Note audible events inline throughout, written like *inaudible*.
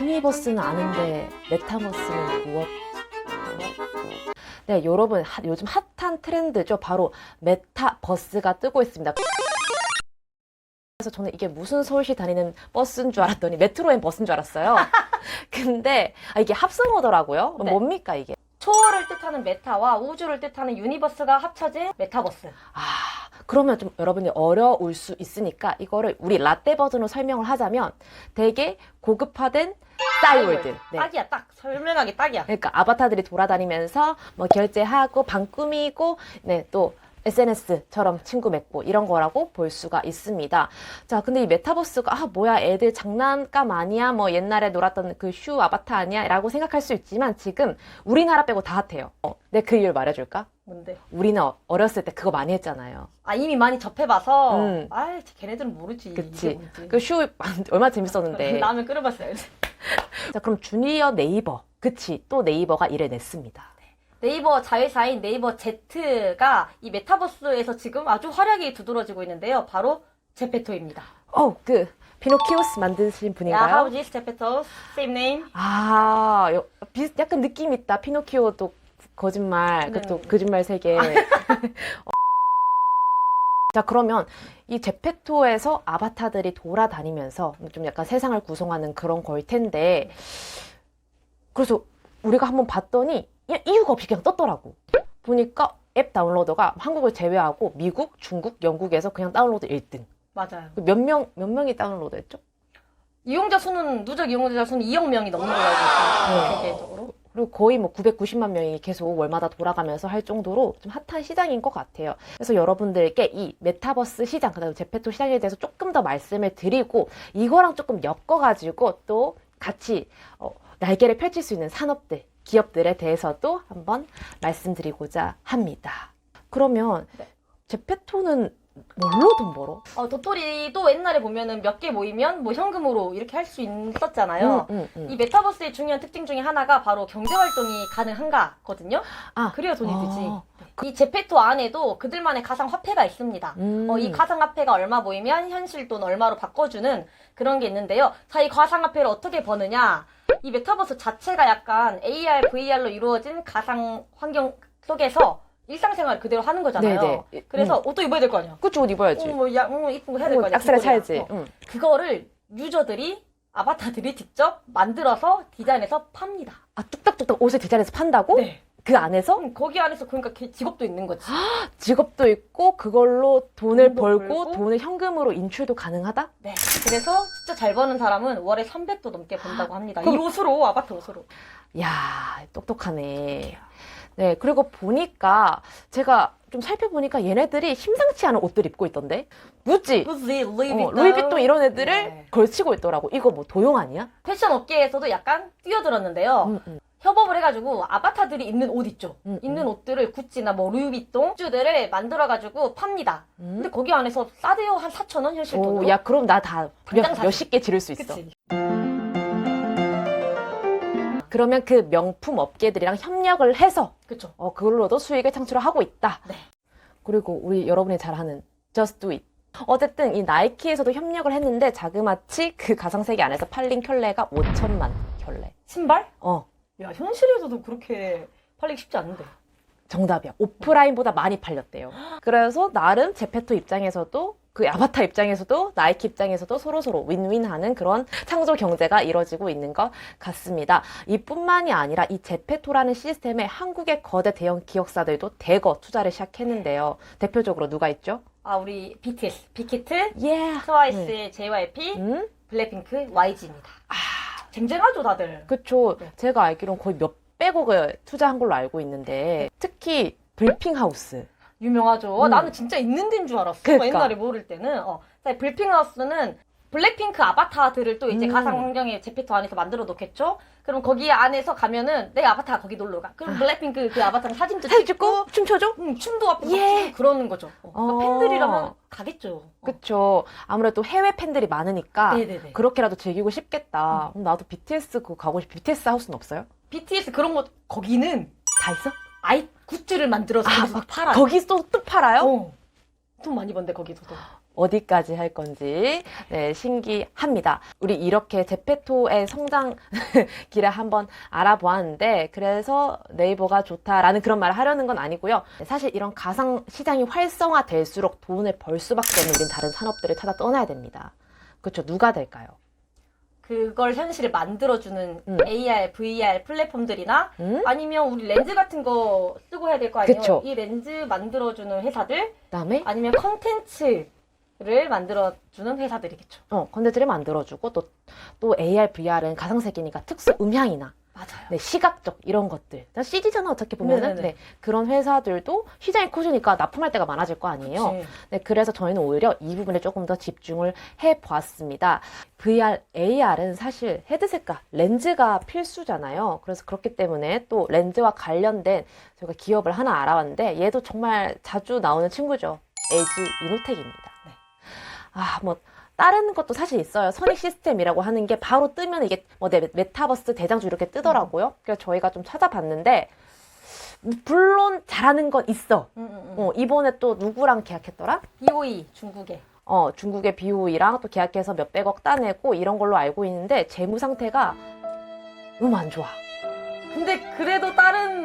투니버스는 아는데 메타버스는 무엇? 네, 여러분 하- 요즘 핫한 트렌드죠. 바로 메타버스가 뜨고 있습니다. 그래서 저는 이게 무슨 서울시 다니는 버스인 줄 알았더니 메트로엔 버스인 줄 알았어요. *laughs* 근데 아, 이게 합성어더라고요. 네. 뭡니까 이게? 초월을 뜻하는 메타와 우주를 뜻하는 유니버스가 합쳐진 메타버스. 아, 그러면 좀 여러분이 어려울 수 있으니까 이거를 우리 라떼 버전으로 설명을 하자면 되게 고급화된 싸이월드. 네. 딱이야, 딱. 설명하기 딱이야. 그러니까 아바타들이 돌아다니면서 뭐 결제하고 방 꾸미고 네, 또 SNS처럼 친구 맺고 이런 거라고 볼 수가 있습니다. 자, 근데 이 메타버스가 아, 뭐야, 애들 장난감 아니야? 뭐 옛날에 놀았던 그슈 아바타 아니야? 라고 생각할 수 있지만 지금 우리나라 빼고 다 핫해요. 어, 내가 그 이유를 말해줄까? 뭔데? 우리는 어- 어렸을 때 그거 많이 했잖아요. 아, 이미 많이 접해봐서. 음. 아이, 걔네들은 모르지. 그치. 이게 뭔지. 그슈 얼마나 재밌었는데. 라면 끓여봤어요. *laughs* 자, 그럼 주니어 네이버. 그치. 또 네이버가 이를 냈습니다. 네이버 자회사인 네이버 Z가 이 메타버스에서 지금 아주 활약이 두드러지고 있는데요. 바로 제페토입니다. 어, 그, 피노키오스 만드신 야, 분인가요? how is 제페토? Same name. 아, 여- 비슷, 약간 느낌 있다. 피노키오도 거짓말, 네. 그또 거짓말 세계. *laughs* 어. 자, 그러면 이 제페토에서 아바타들이 돌아다니면서 좀 약간 세상을 구성하는 그런 걸 텐데, 그래서 우리가 한번 봤더니 이- 이유가 없이 그냥 떴더라고. 보니까 앱 다운로더가 한국을 제외하고 미국, 중국, 영국에서 그냥 다운로드 1등. 맞아요. 몇 명, 몇 명이 다운로드 했죠? 이용자 수는, 누적 이용자 수는 2억 명이 넘는 걸로 알고 있어요. 네. 세계적으로. 그리고 거의 뭐 990만 명이 계속 월마다 돌아가면서 할 정도로 좀 핫한 시장인 것 같아요. 그래서 여러분들께 이 메타버스 시장, 그다음에 제페토 시장에 대해서 조금 더 말씀을 드리고 이거랑 조금 엮어가지고 또 같이 어, 날개를 펼칠 수 있는 산업들, 기업들에 대해서도 한번 말씀드리고자 합니다. 그러면 네. 제페토는 뭘로 돈 벌어? 어, 도토리도 옛날에 보면은 몇 개 모이면 뭐 현금으로 이렇게 할 수 있었잖아요. 음, 음, 음. 이 메타버스의 중요한 특징 중에 하나가 바로 경제 활동이 가능한가거든요. 아, 그래야 돈이 아. 되지. 이 제페토 안에도 그들만의 가상 화폐가 있습니다. 음. 어, 이 가상 화폐가 얼마 모이면 현실 돈 얼마로 바꿔주는 그런 게 있는데요. 자, 이 가상 화폐를 어떻게 버느냐? 이 메타버스 자체가 약간 AR, VR로 이루어진 가상 환경 속에서 일상생활 그대로 하는 거잖아요. 네네. 그래서 옷도 입어야 될 거 아니야. 그쵸, 옷 입어야지. 어, 뭐, 야, 어, 이쁜 거 해야 될거 어, 아니야. 기본이야. 차야지. 어. 응. 그거를 유저들이 아바타들이 직접 만들어서 디자인해서 팝니다. 아, 뚝딱뚝딱 옷을 디자인해서 판다고? 네. 그 안에서 음, 거기 안에서 그러니까 개- 직업도 있는 거지. 직업도 있고 그걸로 돈을 벌고, 벌고. 돈을 현금으로 인출도 가능하다? 네. 그래서 진짜 잘 버는 사람은 월에 300도 넘게 번다고 합니다. 이 옷으로 아바타 옷으로. 야 똑똑하네. 네, 그리고 보니까 제가 좀 살펴보니까 얘네들이 심상치 않은 옷들 입고 있던데? 무지? 루지, 루이비통. 어, 루이비통 이런 애들을 네. 걸치고 있더라고. 이거 뭐 도용 아니야? 패션 업계에서도 약간 뛰어들었는데요. 음, 음. 협업을 해가지고 아바타들이 입는 옷 있죠. 음, 입는 음. 옷들을 구찌나 뭐 루이비통 슈들을 만들어가지고 팝니다. 음. 근데 거기 안에서 싸대요 한 4천 원 현실 돈으로. 오, 야, 그럼 나 다 당장 사지. 몇십 개 지를 수 있어. 그치. 그러면 그 명품 업계들이랑 협력을 해서 그쵸. 어, 그걸로도 수익을 창출을 하고 있다. 네. 그리고 우리 여러분이 잘 아는 Just Do It. 어쨌든 이 나이키에서도 협력을 했는데 자그마치 그 가상세계 안에서 팔린 켤레가 5천만 켤레. 신발? 어, 야 현실에서도 그렇게 팔리기 쉽지 않은데. 정답이야. 오프라인보다 많이 팔렸대요. 그래서 나름 제페토 입장에서도 그 아바타 입장에서도 나이키 입장에서도 서로서로 윈윈하는 그런 창조 경제가 이뤄지고 있는 것 같습니다. 이뿐만이 아니라 이 제페토라는 시스템에 한국의 거대 대형 기업사들도 대거 투자를 시작했는데요. 대표적으로 누가 있죠? 아 우리 BTS, 빅히트, 예. 트와이스의 JYP, 음? 블랙핑크, YG입니다. 아, 쟁쟁하죠 다들. 그쵸. 네. 제가 알기로는 거의 몇 백억을 투자한 걸로 알고 있는데 특히 불핑하우스. 유명하죠. 음. 나는 진짜 있는 데인 줄 알았어. 그러니까. 옛날에 모를 때는. 어. 자, 블랙핑하우스는 블랙핑크 아바타들을 또 이제 음. 가상 환경의 제페토 안에서 만들어 놓겠죠? 그럼 거기 안에서 가면은 내 아바타가 거기 놀러 가. 그럼 블랙핑크 그 아바타랑 사진도 사진 찍고, 춤춰줘? 음, 춤도 앞에서 예. 그러는 거죠. 어. 그러니까 어. 팬들이라면 가겠죠. 어. 그쵸. 아무래도 해외 팬들이 많으니까 네네네. 그렇게라도 즐기고 싶겠다. 그럼 나도 BTS 그거 가고 싶. BTS 하우스는 없어요? BTS 그런 거 거기는 다 있어? 아이 굿즈를 만들어서 아, 거기서 막 팔아요. 거기서 또 팔아요? 어. 돈 많이 번대 거기서도. 어디까지 할 건지 네, 신기합니다. 우리 이렇게 제페토의 성장 *laughs* 길을 한번 알아보았는데 그래서 네이버가 좋다라는 그런 말을 하려는 건 아니고요. 사실 이런 가상 시장이 활성화될수록 돈을 벌 수밖에 없는 우린 다른 산업들을 찾아 떠나야 됩니다. 그렇죠. 누가 될까요? 그걸 현실을 만들어주는 음. AR, VR 플랫폼들이나 음? 아니면 우리 렌즈 같은 거 쓰고 해야 될 거 아니에요? 그쵸. 이 렌즈 만들어주는 회사들 그다음에 아니면 컨텐츠를 만들어주는 회사들이겠죠. 어, 컨텐츠를 만들어주고 또, 또 AR, VR은 가상세계니까 특수 음향이나 맞아요. 네, 시각적 이런 것들. CG잖아 어떻게 보면은. 네네네. 네, 그런 회사들도 시장이 커지니까 납품할 때가 많아질 거 아니에요. 그치. 네, 그래서 저희는 오히려 이 부분에 조금 더 집중을 해 보았습니다. VR, AR은 사실 헤드셋과 렌즈가 필수잖아요. 그래서 그렇기 때문에 또 렌즈와 관련된 저희가 기업을 하나 알아봤는데 얘도 정말 자주 나오는 친구죠. LG 이노텍입니다. 네. 아, 뭐 다른 것도 사실 있어요. 선익 시스템이라고 하는 게 바로 뜨면 이게 뭐 네, 메타버스 대장주 이렇게 뜨더라고요. 그래서 저희가 좀 찾아봤는데 물론 잘하는 건 있어. 음, 음, 음. 어, 이번에 또 누구랑 계약했더라? BOE 중국에. 어, 중국의 BOE랑 또 계약해서 몇백억 따내고 이런 걸로 알고 있는데 재무 상태가 음안 좋아. 근데 그래도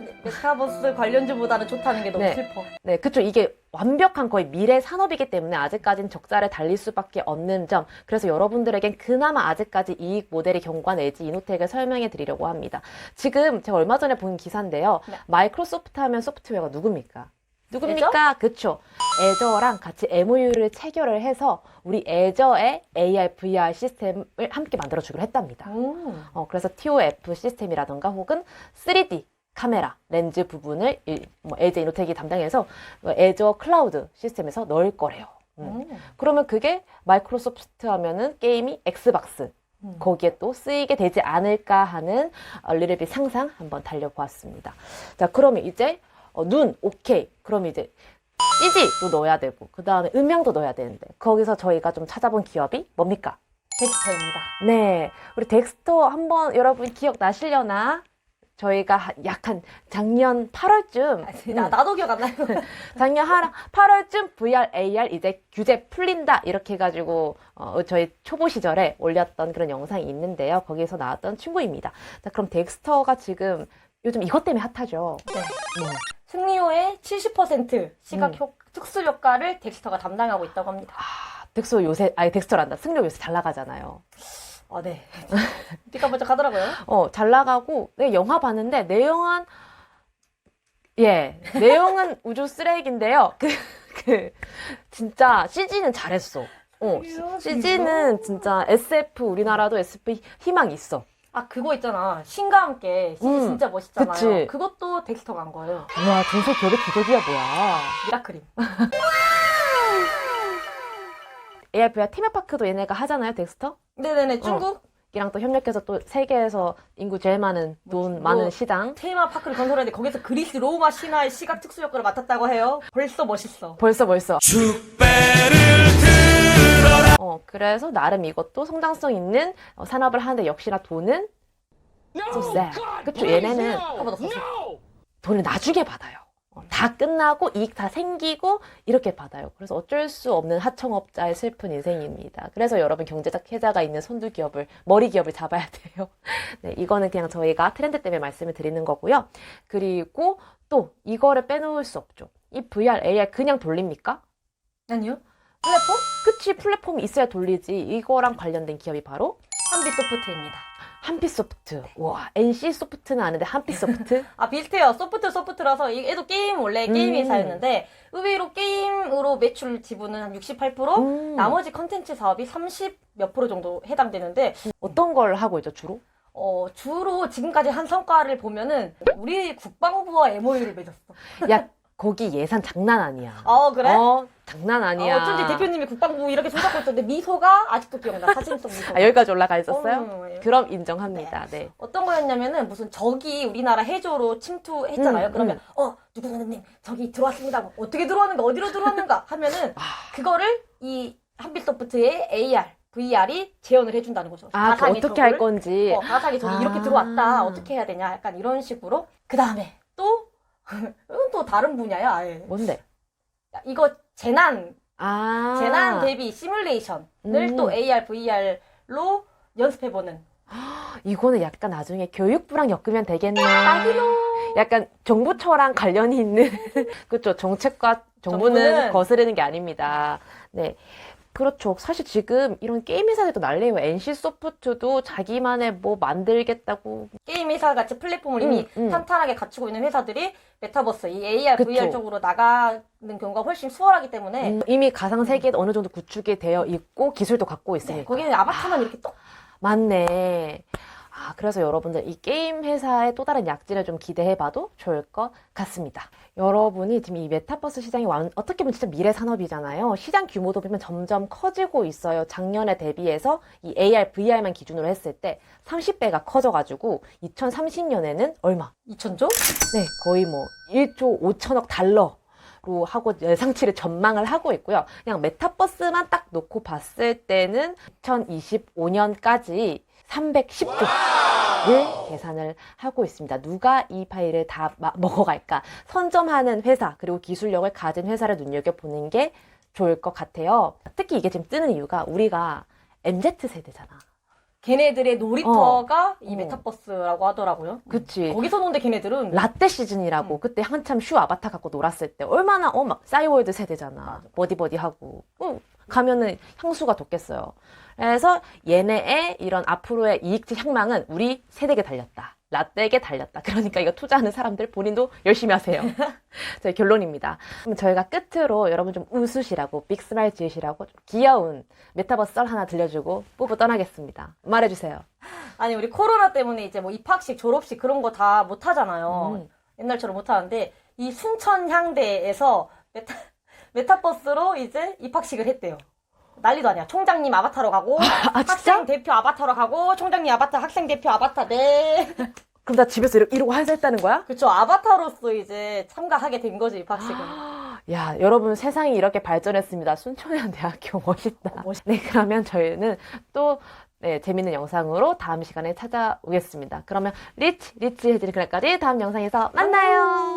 다른 메타버스 관련주보다는 좋다는 게 너무 네. 슬퍼. 네, 그쵸. 이게 완벽한 거의 미래 산업이기 때문에 아직까지는 적자를 달릴 수밖에 없는 점. 그래서 여러분들에겐 그나마 아직까지 이익 모델이 견고한 LG 이노텍을 설명해 드리려고 합니다. 지금 제가 얼마 전에 본 기사인데요. 네. 마이크로소프트 하면 소프트웨어가 누굽니까? 누굽니까? 그쵸. 애저랑 같이 MOU를 체결을 해서 우리 애저의 AR, VR 시스템을 함께 만들어주기로 했답니다. 음. 어, 그래서 TOF 시스템이라던가 혹은 3D 카메라 렌즈 부분을 이- 뭐 LG 이노텍이 담당해서 뭐 애저 클라우드 시스템에서 넣을 거래요. 음. 음. 그러면 그게 마이크로소프트 하면은 게임이 엑스박스 음. 거기에 또 쓰이게 되지 않을까 하는 어, 리르비 상상 한번 달려보았습니다. 자, 그러면 이제 어, 눈 오케이. 그럼 이제 CG도 넣어야 되고 그 다음에 음향도 넣어야 되는데 거기서 저희가 좀 찾아본 기업이 뭡니까? 덱스터입니다. 네, 우리 덱스터 한번 여러분 기억 나시려나? 저희가 한- 약한 작년 8월쯤, 음, 나, 나도 기억 안 나요. *laughs* 작년 하, 8월쯤 VR, AR 이제 규제 풀린다 이렇게 해가지고 어, 저희 초보 시절에 올렸던 그런 영상이 있는데요. 거기에서 나왔던 친구입니다. 자, 그럼 덱스터가 지금 요즘 이것 때문에 핫하죠. 네. 음. 승리호의 70% 시각 음. 효, 특수 효과를 덱스터가 담당하고 있다고 합니다. 아, 덱스터 요새, 아니 덱스터란다. 승료 요새 잘 나가잖아요. 아, 네. 삐까번쩍 하더라고요. 어, 잘 나가고, 내가 영화 봤는데, 내용은, 예, 내용은 *laughs* 우주 쓰레기인데요. 그, 그, 진짜, CG는 잘했어. 어, CG는 진짜 SF, 우리나라도 SF 희망 있어. 아, 그거 있잖아. 신과 함께. CG 음, 진짜 멋있잖아요. 그치. 그것도 덱스터가 한 거예요. 우와, 중소기업의 기적이야, 뭐야. AR, VR 테마파크도 얘네가 하잖아요, 덱스터? 네네네, 중국 이랑 또 협력해서 또 세계에서 인구 제일 많은, 돈 뭐, 많은 시장. 테마 파크를 건설했는데 거기서 그리스 로마 신화의 시각 특수 효과를 맡았다고 해요. 벌써 멋있어. 벌써, 벌써. 어, 그래서 나름 이것도 성장성 있는 어, 산업을 하는데 역시나 돈은 so sad. 그쵸, 얘네는. 돈을 나중에 받아요. 어, 다 끝나고 이익 다 생기고 이렇게 받아요. 그래서 어쩔 수 없는 하청업자의 슬픈 인생입니다. 그래서 여러분 경제적 혜자가 있는 선두 기업을 머리 기업을 잡아야 돼요. *laughs* 네, 이거는 그냥 저희가 트렌드 때문에 말씀을 드리는 거고요. 그리고 또 이거를 빼놓을 수 없죠. 이 VR, AR 그냥 돌립니까? 아니요. 플랫폼? 그치 플랫폼이 있어야 돌리지. 이거랑 관련된 기업이 바로 한빛소프트입니다. 한피소프트. 와 NC 소프트는 아는데 한피소프트? *laughs* 아 비슷해요. 소프트 소프트라서 이- 얘도 게임 원래 게임 음. 회사였는데 의외로 게임으로 매출 지분은 한 68%, 음. 나머지 컨텐츠 사업이 30 몇 프로 정도 해당되는데 어떤 걸 하고 있죠 주로? 어, 주로 지금까지 한 성과를 보면은 우리 국방부와 MOU를 맺었어. 야 거기 예산 장난 아니야. 어 그래? 어 장난 아니야. 어, 어쩐지 대표님이 국방부 이렇게 손잡고 있었는데 미소가 아직도 기억나. 사진 속 미소. 아, 여기까지 올라가 있었어요? 어, 예. 그럼 인정합니다. 네. 어떤 거였냐면은 무슨 적이 우리나라 해조로 침투했잖아요. 음, 그러면 어 누구 선생님 저기 들어왔습니다. 뭐 어떻게 들어왔는가 어디로 들어왔는가 하면은 아, 그거를 이 한빛소프트의 AR, VR이 재현을 해준다는 거죠. 아, 그 가상의 어떻게 할 적을, 건지. 어, 가상의 적이 아. 이렇게 들어왔다. 어떻게 해야 되냐. 약간 이런 식으로. 그 다음에 또, *laughs* 이건 또 다른 분야야. 아예. 뭔데? 이거 재난 아. 재난 대비 시뮬레이션을 음. 또 AR, VR로 연습해보는. *gasps* 이거는 약간 나중에 교육부랑 엮으면 되겠네. 약간 정부처랑 관련이 있는 *laughs* 그렇죠. 정책과 정부는 정부는 거스르는 게 아닙니다. 네. 그렇죠. 사실 지금 이런 게임 회사들도 난리예요. NC 소프트도 자기만의 뭐 만들겠다고. 게임 회사 같이 플랫폼을 이미 음, 음. 탄탄하게 갖추고 있는 회사들이 메타버스, 이 AR, 그쵸. VR 쪽으로 나가는 경우가 훨씬 수월하기 때문에 음, 이미 가상 세계에 어느 정도 구축이 되어 있고 기술도 갖고 네, 있으니까. 거기는 아바타만 이렇게 똑 맞네. 아, 그래서 여러분들 이 게임 회사의 또 다른 약진을 좀 기대해봐도 좋을 것 같습니다. 여러분이 지금 이 메타버스 시장이 완- 어떻게 보면 진짜 미래 산업이잖아요. 시장 규모도 보면 점점 커지고 있어요. 작년에 대비해서 이 AR, VR만 기준으로 했을 때 30배가 커져가지고 2030년에는 얼마? 2천조? 네, 거의 뭐 1조 5천억 달러 로 하고 예상치를 전망을 하고 있고요. 그냥 메타버스만 딱 놓고 봤을 때는 2025년까지 310조 를 계산을 하고 있습니다. 누가 이 파일을 다 마- 먹어갈까? 선점하는 회사, 그리고 기술력을 가진 회사를 눈여겨보는 게 좋을 것 같아요. 특히 이게 지금 뜨는 이유가 우리가 MZ세대잖아. 걔네들의 놀이터가 이 어. 메타버스라고 하더라고요. 그치. 거기서 노는데 걔네들은 라떼 시즌이라고 음. 그때 한참 슈 아바타 갖고 놀았을 때 얼마나 어 막 싸이월드 세대잖아 버디버디 하고 어, 가면은 향수가 돋겠어요 그래서 얘네의 이런 앞으로의 이익질 향망은 우리 세대에게 달렸다 라떼에게 달렸다 *laughs* 그러니까 이거 투자하는 사람들 본인도 열심히 하세요 *laughs* 저희 결론입니다 그럼 저희가 끝으로 여러분 좀 웃으시라고 빅스마일 지으시라고 좀 귀여운 메타버스 썰 하나 들려주고 뿌뿌 떠나겠습니다 말해주세요 *laughs* 아니 우리 코로나 때문에 이제 뭐 입학식, 졸업식 그런 거 다 못 하잖아요. 음. 옛날처럼 못 하는데 이 순천 향대에서 메타 메타버스로 이제 입학식을 했대요. 난리도 아니야. 총장님 아바타로 가고 아 진짜? 학생 대표 아바타로 가고 총장님 아바타, 학생 대표 아바타 네. *laughs* 그럼 나 집에서 이러- 이러고 할수했다는 거야? 그쵸 아바타로서 이제 참가하게 된 거지 입학식은. *gasps* 야, 여러분 세상이 이렇게 발전했습니다. 순천향 *laughs* 대학교 멋있다. 어, 멋있- 네, 그러면 저희는 또 네, 재밌는 영상으로 다음 시간에 찾아오겠습니다. 그러면 리치, 리치 해드릴 그날까지 다음 영상에서 만나요.